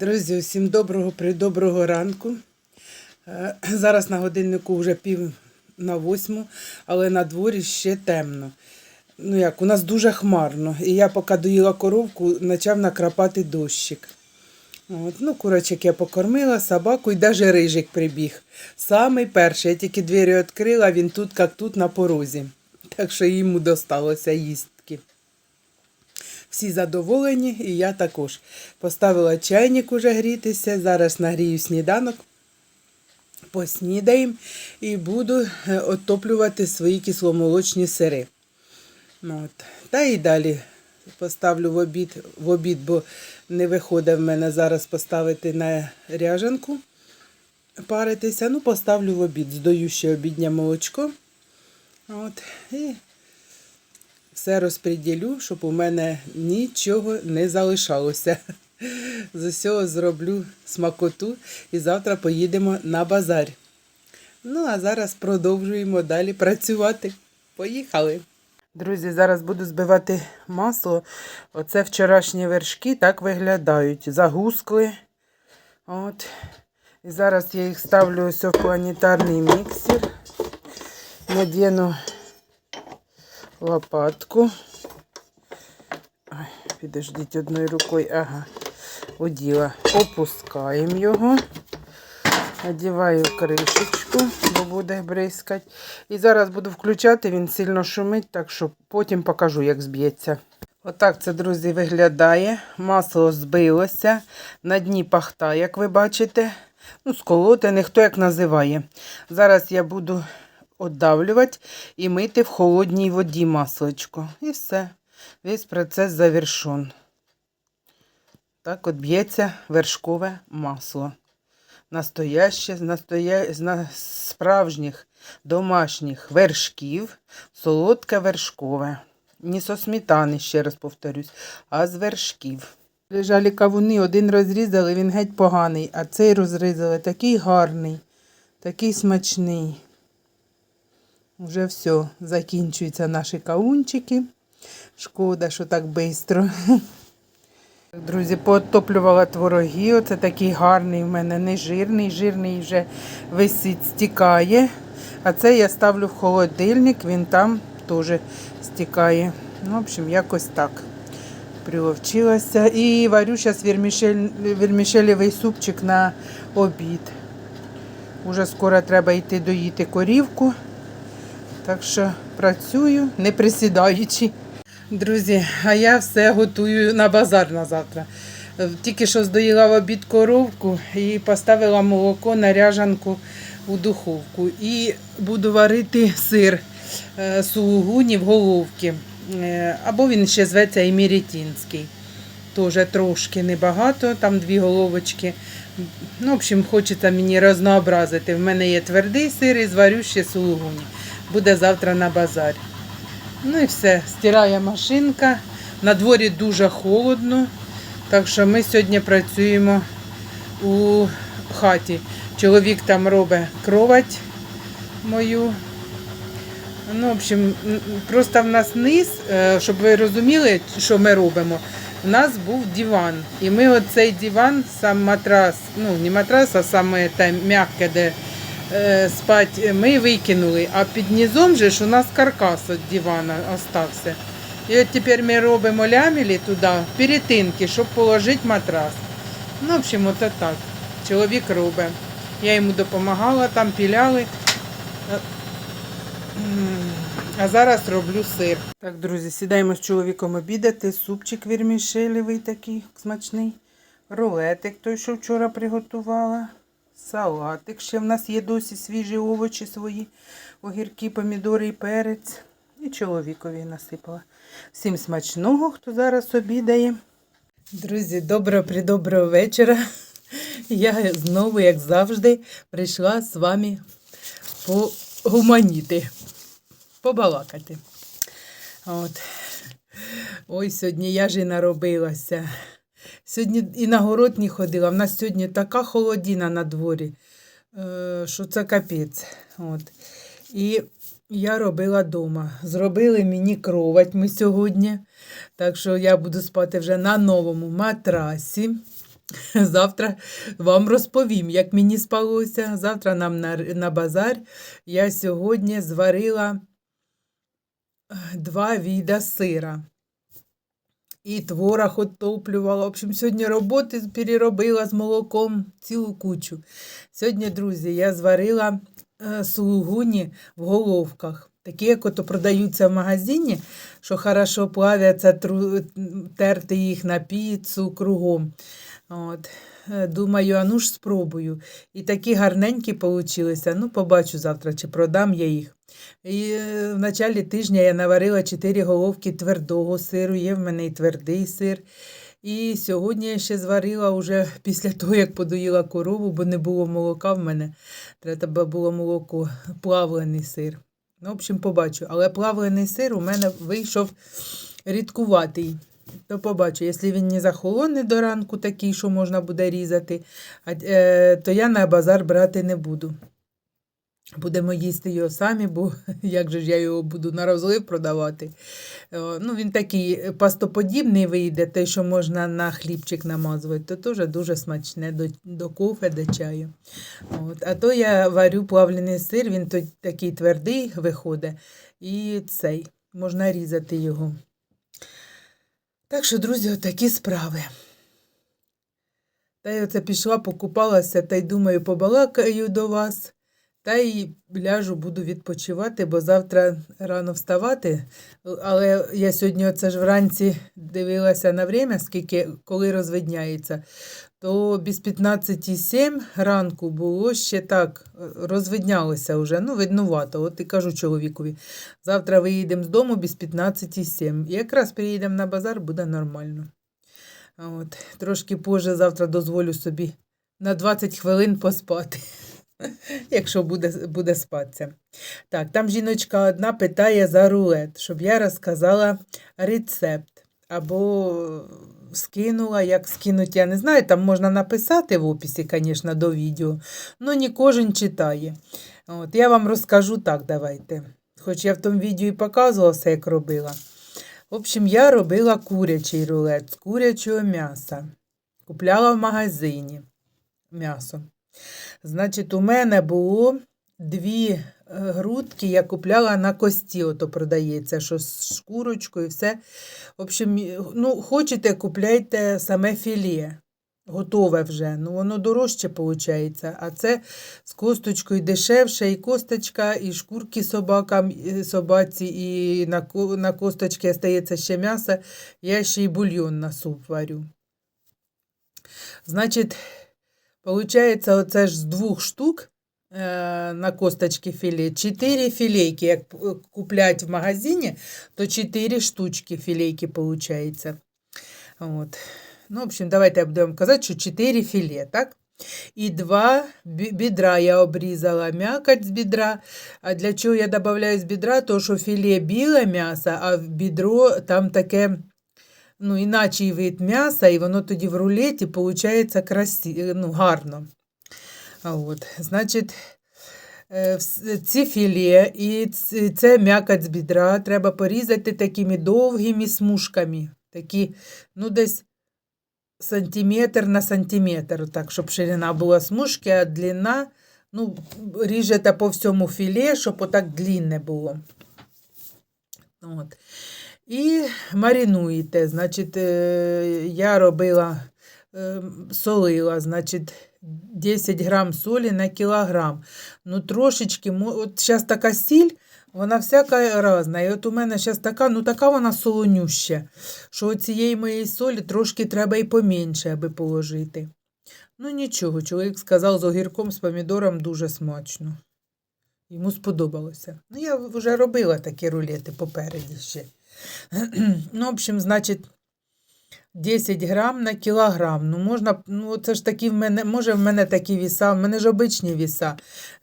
Друзі, усім доброго придоброго ранку. Е, Зараз на годиннику вже пів на восьму, але на дворі ще темно. Ну як, у нас дуже хмарно. І я поки доїла коровку, почав накрапати дощик. От, ну, курочок я покормила, собаку і навіть рижик прибіг. Самий перший, я тільки двері відкрила, він тут, як тут, на порозі. Так що йому досталося їстки. Всі задоволені, і я також. Поставила чайник уже грітися. Зараз нагрію сніданок, поснідаємо і буду е, отоплювати свої кисломолочні сири. Ну, От. Та і далі поставлю в обід, в обід, бо не виходить в мене зараз поставити на ряжанку паритися. Ну, поставлю в обід. Здаю ще обіднє молочко. От. І все розподілю, щоб у мене нічого не залишалося. З усього зроблю смакоту і завтра поїдемо на базар. Ну, а зараз продовжуємо далі працювати. Поїхали! Друзі, зараз буду збивати масло. Оце вчорашні вершки так виглядають. Загускли. От. І зараз я їх ставлю ось в планетарний міксер. Надіну лопатку. Підождіть одною рукою. Ага, оділа. Опускаємо його. Надіваю кришечку, бо буде бризкати. І зараз буду включати, він сильно шумить, так що потім покажу, як зб'ється. Отак це, друзі, виглядає. Масло збилося. На дні пахта, як ви бачите. Ну, сколотене, хто як називає. Зараз я буду оддавлювати і мити в холодній воді масличко. І все. Весь процес завершен. Так от б'ється вершкове масло. Настояще настоя... з справжніх домашніх вершків, солодке вершкове. Не со сметани, ще раз повторюсь, а з вершків. Лежалі кавуни, один розрізали, він геть поганий, а цей розрізали такий гарний, такий смачний. Вже все, закінчуються наші каунчики. Шкода, що так швидко. Друзі, поотоплювала твороги. Оце такий гарний в мене, не жирний, жирний вже висить, стікає. А це я ставлю в холодильник, він там теж стікає. Ну, в общем, якось так. Приловчилася. І варю зараз вермішель, вермішелевий супчик на обід. Уже скоро треба йти доїти корівку. Так що працюю, не присідаючи. Друзі, а я все готую на базар на завтра. Е, Тільки що здоїла в обід коровку і поставила молоко на ряжанку у духовку. І буду варити сир е, сулугуні в головки. Е, Або він ще зветься імірітінський. Теж трошки небагато, там дві головочки. Ну, в общем, хочеться мені разнообразити. В мене є твердий сир і зварю ще сулугуні. Буде завтра на базарі. Ну і все, стирає машинка. На дворі дуже холодно, так що ми сьогодні працюємо у хаті. Чоловік там робить кровать мою. Ну, в общем, просто в нас низ, е, щоб ви розуміли, що ми робимо. У нас був диван. І ми оцей диван, сам матрас, ну не матрас, а саме те м'яке, де е, спать, ми викинули. А під низом же ж у нас каркас від дивана остався. І от тепер ми робимо лямілі туди, перетинки, щоб положити матрас. Ну, в общем, от так. Чоловік робить. Я йому допомагала, там піляли. Е, А зараз роблю сир. Так, друзі, сідаємо з чоловіком обідати. Супчик вірмішелевий такий смачний. Рулетик той, що вчора приготувала. Салатик. Ще в нас є досі свіжі овочі свої. Огірки, помідори і перець. І чоловікові насипала. Всім смачного, хто зараз обідає. Друзі, доброго придоброго вечора. Я знову, як завжди, прийшла з вами погуманіти, побалакати. От. Ой, сьогодні я ж і наробилася. Сьогодні і на город не ходила. В нас сьогодні така холодіна на дворі, е, що це капець. От. І я робила вдома. Зробили мені кровать ми сьогодні. Так що я буду спати вже на новому матрасі. Завтра вам розповім, як мені спалося. Завтра нам на, на базар. Я сьогодні зварила е, два віда сира. І творог отоплювала. В общем, сьогодні роботи переробила з молоком цілу кучу. Сьогодні, друзі, я зварила е, сулугуні в головках. Такі, як ото продаються в магазині, що хорошо плавяться, терти їх на піцу кругом. От. Е, Думаю, а ну ж спробую. І такі гарненькі получилися. Ну, побачу завтра, чи продам я їх. І е, в началі тижня я наварила 4 головки твердого сиру, є в мене і твердий сир. І сьогодні я ще зварила уже після того, як подоїла корову, бо не було молока в мене. Треба було молоко, плавлений сир. Ну, в общем, побачу. Але плавлений сир у мене вийшов рідкуватий. То побачу, якщо він не захолоне до ранку, такий, що можна буде різати, е, то я на базар брати не буду. Будемо їсти його самі, бо як же ж я його буду на розлив продавати. Е, Ну, він такий пастоподібний вийде, той, що можна на хлібчик намазувати, то теж дуже смачне до, до кофе, до чаю. От. А то я варю плавлений сир, він такий твердий виходить, і цей, можна різати його. Так що, друзі, отакі справи. Та я оце пішла, покупалася та й думаю, побалакаю до вас. Та й ляжу, буду відпочивати, бо завтра рано вставати. Але я сьогодні оце ж вранці дивилася на время, скільки коли розвидняється, то без 15,7 ранку було ще так, розвиднялося вже, ну, виднувато. От і кажу чоловікові, завтра виїдемо з дому без 15,7. І якраз приїдемо на базар, буде нормально. От, трошки позже завтра дозволю собі на 20 хвилин поспати. Якщо буде, буде спатися. Так, там жіночка одна питає за рулет, щоб я розказала рецепт. Або скинула, як скинуть, я не знаю, там можна написати в описі, звісно, до відео, але не кожен читає. От, я вам розкажу так, давайте. Хоч я в тому відео і показувала все, як робила. В общем, я робила курячий рулет з курячого м'яса. Купляла в магазині м'ясо. Значить, у мене було дві е, грудки, я купляла на кості, ото продається, що з шкурочкою, все. В общем, ну, хочете, купляйте саме філе. Готове вже. Ну, воно дорожче виходить. А це з косточкою дешевше, і косточка, і шкурки собакам, і собаці, і на, на косточці остається ще м'ясо. Я ще й бульйон на суп варю. Значить, Получається, оце ж з двох штук е, на косточки філе, чотири філейки. Як п- куплять в магазині, то чотири штучки філейки получається. От. Ну, в общем, давайте будемо казати, що чотири філе, так? І два бідра я обрізала, м'якоть з бідра. А для чого я додаю з бідра? То що філе біле м'ясо, а в бідро там таке ну, іначий вид м'яса, і воно тоді в рулеті виходить красі... ну, гарно. От, значить, е, ці філе і це м'якоть з бідра треба порізати такими довгими смужками. Такі, ну, десь сантиметр на сантиметр, так, щоб ширина була смужки, а длина, ну, ріжете по всьому філе, щоб отак длинне було. От. І маринуєте. Значить, е, я робила, е, солила, значить, 10 грам солі на кілограм. Ну, трошечки, от зараз така сіль, вона всяка різна. І от у мене зараз така, ну така вона солонюща, що цієї моєї солі трошки треба і поменше, аби положити. Ну нічого, чоловік сказав, з огірком, з помідором дуже смачно. Йому сподобалося. Ну, я вже робила такі рулети попереді ще. Ну, в общем, значить, 10 грам на кілограм. Ну, можна, ну, це ж такі в мене, може, в мене такі віса, в мене ж обичні віса.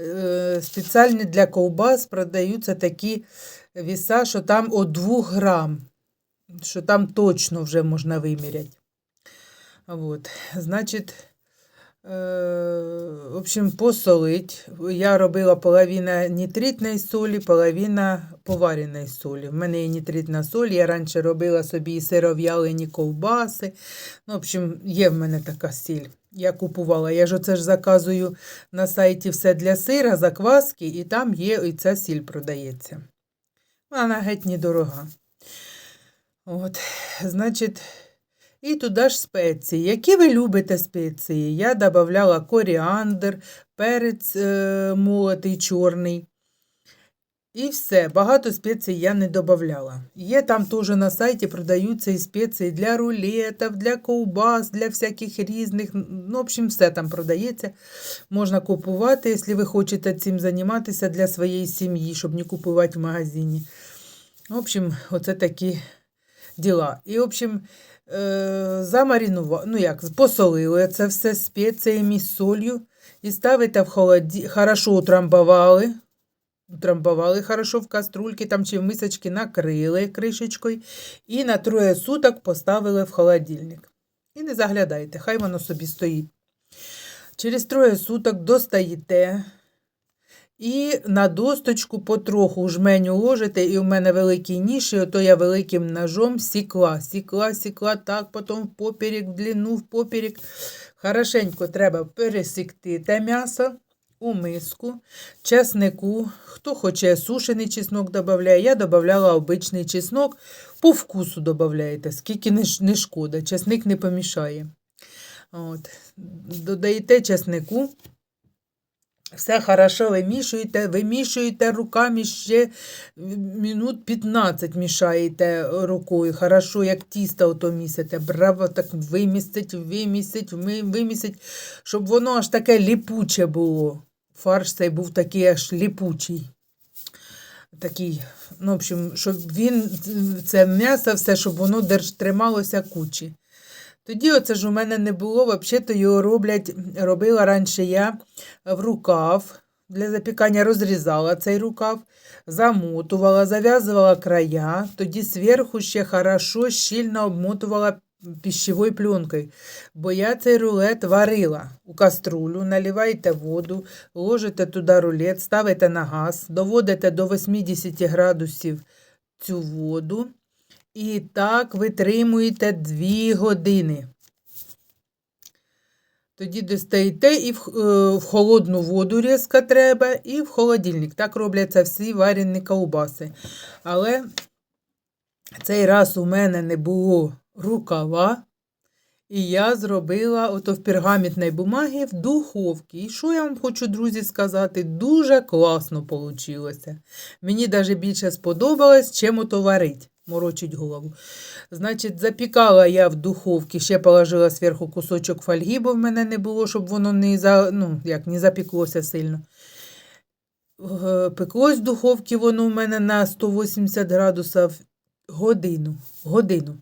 Е, спеціальні для ковбас продаються такі віса, що там от 2 грам, що там точно вже можна виміряти. Вот. Значить, в общем, посолить. Я робила половина нітритної солі, половина повареної солі. В мене є нітритна соль, я раніше робила собі і сиров'ялені ковбаси. Ну, в общем, є в мене така сіль. Я купувала. Я ж оце ж заказую на сайті все для сира, закваски, і там є і ця сіль продається. Вона геть недорога. От, значить, і туди ж спеції. Які ви любите спеції? Я додавала коріандр, перець е, молотий чорний. І все. Багато спецій я не додавала. Є там теж на сайті продаються і спеції для рулетів, для ковбас, для всяких різних. Ну, в общем, все там продається. Можна купувати, якщо ви хочете цим займатися для своєї сім'ї, щоб не купувати в магазині. В общем, оце такі діла. І, в общем, е, замаринували, ну як, посолили це все спеціями, солью і ставите в холоді, хорошо утрамбували, утрамбували хорошо в каструльки там чи в мисочки накрили кришечкою і на троє суток поставили в холодильник. І не заглядайте, хай воно собі стоїть. Через троє суток достаєте і на досточку потроху жменю ложите, і у мене великий ніж, і ото я великим ножом сікла, сікла, сікла, так, потім в поперек, в длину, в поперек. Хорошенько треба пересікти те м'ясо у миску, чеснику. Хто хоче сушений чеснок додає, я додавала обичний чеснок, по вкусу додаєте, скільки не шкода, чесник не помішає. От. Додаєте чеснику. Все хорошо вимішуєте, вимішуєте руками ще минут 15 мішаєте рукою. Хорошо, як тісто ото місите. Браво, так вимістить, вимістить, вимістить, щоб воно аж таке ліпуче було. Фарш цей був такий аж ліпучий. Такий, ну, в общем, щоб він, це м'ясо, все, щоб воно держ, трималося кучі. Тоді оце ж у мене не було, взагалі-то його роблять, робила раніше я в рукав для запікання, розрізала цей рукав, замотувала, зав'язувала края, тоді зверху ще хорошо щільно обмотувала пищевою пленкою. Бо я цей рулет варила у каструлю, наливаєте воду, ложите туди рулет, ставите на газ, доводите до 80 градусів цю воду. І так витримуєте 2 години. Тоді достаєте і в, е, в холодну воду різко треба, і в холодильник. Так робляться всі варені ковбаси. Але цей раз у мене не було рукава. І я зробила ото в пергаментній бумагі в духовці. І що я вам хочу, друзі, сказати? Дуже класно вийшло. Мені навіть більше сподобалось, чим ото варить, морочить голову. Значить, запікала я в духовці, ще положила зверху кусочок фольги, бо в мене не було, щоб воно не, за, ну, як, не запеклося сильно. Е, Пеклось в духовці воно в мене на 180 градусів годину. годину.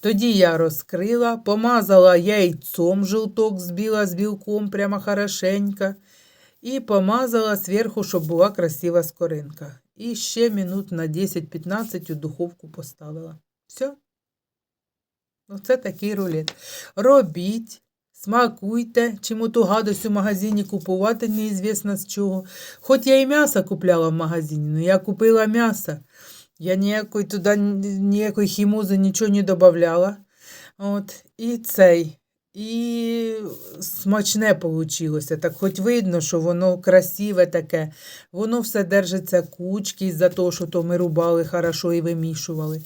Тоді я розкрила, помазала яйцом жилток збила з білком прямо хорошенько. І помазала зверху, щоб була красива скоринка. І ще минут на 10-15 у духовку поставила. Все. Оце такий рулет. Робіть, смакуйте, чому ту гадость у магазині купувати неізвісно з чого. Хоч я і м'ясо купляла в магазині, але я купила м'ясо. Я ніякої туди ніякої хімози нічого не додавала. От, і цей. І смачне вийшло. Так хоч видно, що воно красиве таке. Воно все держиться кучки з-за того, що то ми рубали хорошо і вимішували.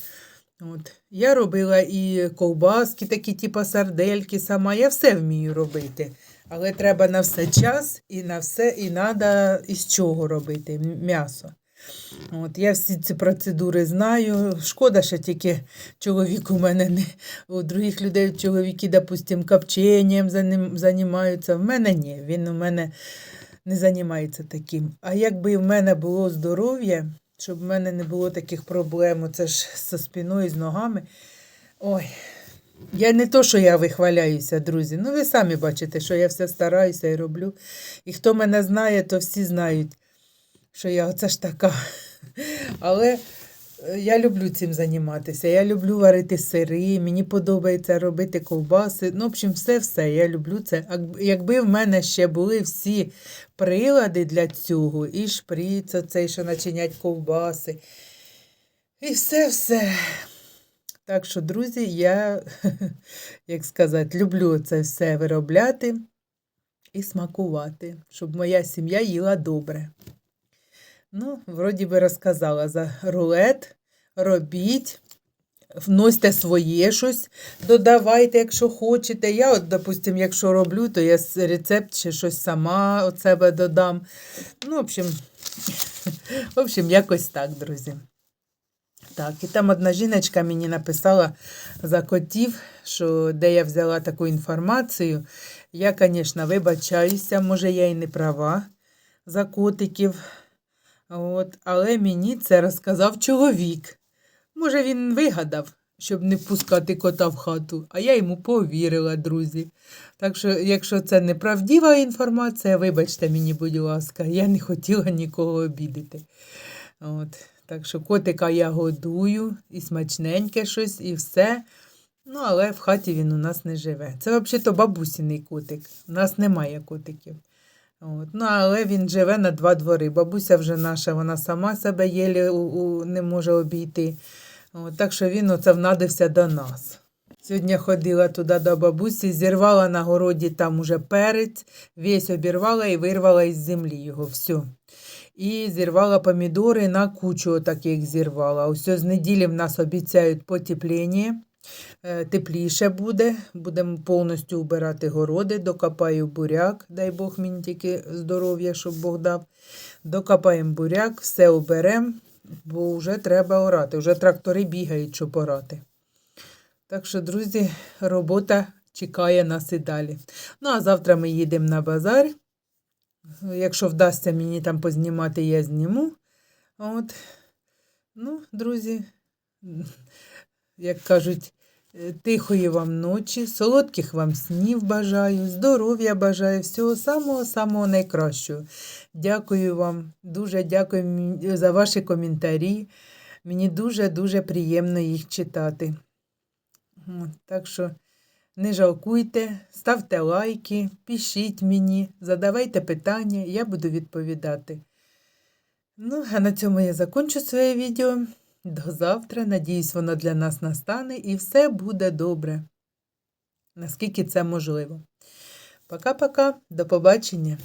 От. Я робила і ковбаски, такі, типу сардельки сама. Я все вмію робити. Але треба на все час і на все, і треба із чого робити м'ясо. От, я всі ці процедури знаю. Шкода, що тільки чоловік у мене не у других людей чоловіки, допустим, копченням займаються. В мене ні, він у мене не займається таким. А якби в мене було здоров'я, щоб в мене не було таких проблем, це ж зі спиною, з ногами. Ой, я не то, що я вихваляюся, друзі. Ну, ви самі бачите, що я все стараюся і роблю. І хто мене знає, то всі знають, що я оце ж така. Але е, я люблю цим займатися. Я люблю варити сири, мені подобається робити ковбаси. Ну, в общем, все-все. Я люблю це. Якби в мене ще були всі прилади для цього, і шприц, оцей, що начинять ковбаси, і все-все. Так що, друзі, я, як сказати, люблю це все виробляти і смакувати, щоб моя сім'я їла добре. Ну, вроді би розказала за рулет. Робіть, вносьте своє щось, додавайте, якщо хочете. Я, от, допустим, якщо роблю, то я рецепт ще щось сама від себе додам. Ну, в общем, в общем, якось так, друзі. Так, і там одна жіночка мені написала за котів, що де я взяла таку інформацію. Я, звісно, вибачаюся, може, я і не права за котиків. От, але мені це розказав чоловік. Може, він вигадав, щоб не впускати кота в хату, а я йому повірила, друзі. Так що, якщо це неправдива інформація, вибачте мені, будь ласка, я не хотіла нікого обідати. От, так що котика я годую, і смачненьке щось, і все. Ну, але в хаті він у нас не живе. Це взагалі-то бабусіний котик. У нас немає котиків. От. Ну, але він живе на два двори. Бабуся вже наша, вона сама себе єлі у, у, не може обійти. От, так що він оце внадився до нас. Сьогодні ходила туди до бабусі, зірвала на городі там уже перець, весь обірвала і вирвала із землі його. все. І зірвала помідори на кучу таких зірвала. Ось з неділі в нас обіцяють потепління. Е, Тепліше буде, будемо повністю убирати городи, докопаю буряк, дай Бог мені тільки здоров'я, щоб Бог дав. Докопаємо буряк, все оберемо, бо вже треба орати. Вже трактори бігають, щоб орати. Так що, друзі, робота чекає нас і далі. Ну, а завтра ми їдемо на базар. Якщо вдасться мені там познімати, я зніму. От. Ну, друзі, як кажуть, е, тихої вам ночі, солодких вам снів бажаю, здоров'я бажаю, всього самого-самого найкращого. Дякую вам, дуже дякую за ваші коментарі. Мені дуже-дуже приємно їх читати. Так що не жалкуйте, ставте лайки, пишіть мені, задавайте питання, я буду відповідати. Ну, а на цьому я закончу своє відео. До завтра. Надіюсь, воно для нас настане і все буде добре. Наскільки це можливо. Пока-пока, до побачення.